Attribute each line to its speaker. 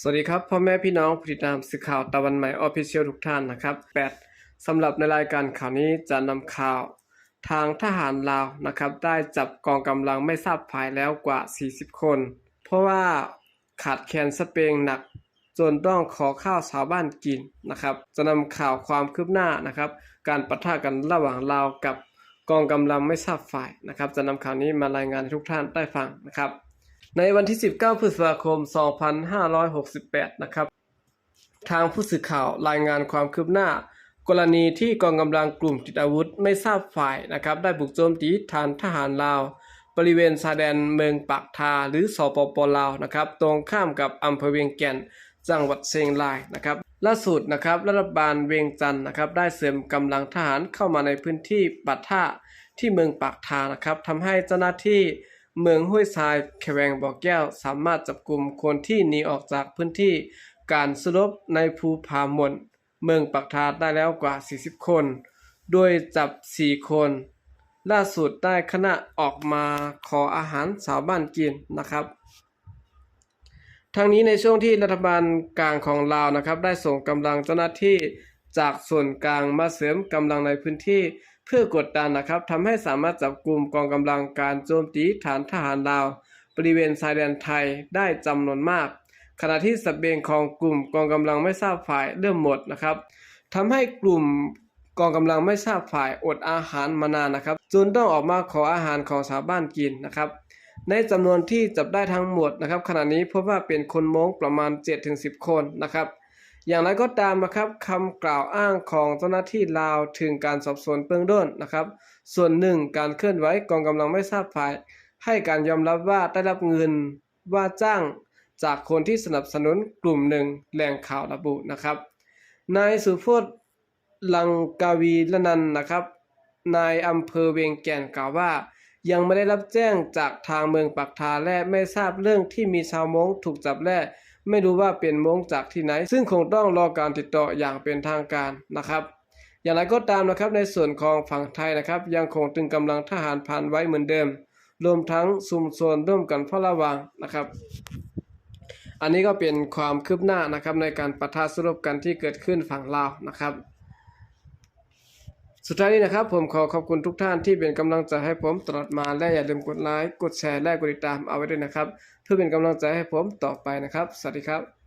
Speaker 1: สวัสดีครับ พ่อแม่พี่น้องผู้ติดตามสื่อข่าวตะวันใหม่ออฟฟิเชียลทุกท่านนะครับ 8สำหรับในรายการข่าวนี้จะนำข่าว ทางทหารลาวนะครับ ได้จับกองกำลังไม่ทราบฝ่ายแล้วกว่า 40 คน เพราะว่าขาดแคลนสเปงหนัก จนต้องขอข้าวชาวบ้านกินนะครับ จะนำข่าวความคืบหน้านะครับ การปะทะกันระหว่างลาวกับกองกำลังไม่ทราบฝ่ายนะครับ จะนำข่าวนี้มารายงานให้ทุกท่านได้ฟังนะครับ ในวันที่ 19 พฤษภาคม 2568 นะครับ ทางผู้สื่อข่าวรายงานความคืบหน้า กรณีที่กองกำลังกลุ่มติดอาวุธไม่ทราบฝ่ายนะครับ ได้บุกโจมตีฐานทหารลาว บริเวณชายแดนเมืองปากทาหรือสปปลาวนะครับ ตรงข้ามกับอำเภอเวียงแก่นจังหวัดเชียงรายนะครับล่าสุดนะครับรัฐบาลเวียงจันทร์นะครับ ได้เสริมกำลังทหารเข้ามาในพื้นที่ปัทท่าที่เมืองปากทานะครับทำให้เจ้าหน้าที่ เมืองห้วยทรายแขวงบ่อแก้ว สามารถจับกลุ่มคนที่หนีออกจากพื้นที่การสลบในภูผาหมนเมืองปากทาได้แล้วกว่า 40 คน โดยจับ 4 คน ล่าสุดได้คณะออกมาขออาหารสาวบ้านกินนะครับทั้งนี้ในช่วงที่รัฐบาลกลางของลาวนะครับ ได้ส่งกำลังเจ้าหน้าที่จากส่วนกลางมาเสริมกำลังในพื้นที่ เพื่อกดดันนะครับทำให้สามารถจับกลุ่มกองกำลังการโจมตีฐานทหารลาว บริเวณชายแดนไทยได้จำนวนมาก ขณะที่สเสบียงของกลุ่มกองกำลังไม่ทราบฝ่ายเริ่มหมดนะครับทำให้กลุ่มกองกำลังไม่ทราบฝ่ายอดอาหารมานานนะครับจนต้องออกมาขออาหารของชาวบ้านกินนะครับในจำนวนที่จับได้ทั้งหมดนะครับขณะนี้พบว่าเป็นคนมงประมาณ 7-10 คนนะครับ อย่างไรก็ตามนะครับคำกล่าวอ้างของเจ้าหน้าที่ลาวถึงการสอบสวนเบื้องต้นนะครับ ส่วนหนึ่งการเคลื่อนไหวกองกำลังไม่ทราบฝ่าย ให้การยอมรับว่าได้รับเงินว่าจ้างจากคนที่สนับสนุนกลุ่มหนึ่งแหล่งข่าวระบุนะครับ นายสุพจน์ลังกาวีละนันนะครับ นายอำเภอเวียงแก่นกล่าวว่า ยังไม่ได้รับแจ้งจากทางเมืองปักทาและไม่ทราบเรื่องที่มีชาวมงถูกจับและ ไม่รู้ว่าเป็นมงจากที่ไหน ซึ่งคงต้องรอการติดต่ออย่างเป็นทางการนะครับ อย่างไรก็ตามนะครับในส่วนของฝั่งไทยนะครับ ยังคงตึงกำลังทหารผ่านไว้เหมือนเดิม รวมทั้งซุ่มโซนร่วมกันเฝ้าระวังนะครับ อันนี้ก็เป็นความคืบหน้านะครับในการปะทะสรุปกันที่เกิดขึ้นฝั่งลาวนะครับ สุดท้ายนี้นะครับ ผมขอขอบคุณทุกท่านที่เป็นกำลังใจให้ผมตลอดมาและอย่าลืมกดไลค์กดแชร์และกดติดตามเอาไว้ด้วยนะครับ เพื่อเป็นกำลังใจให้ผมต่อไปนะครับ สวัสดีครับ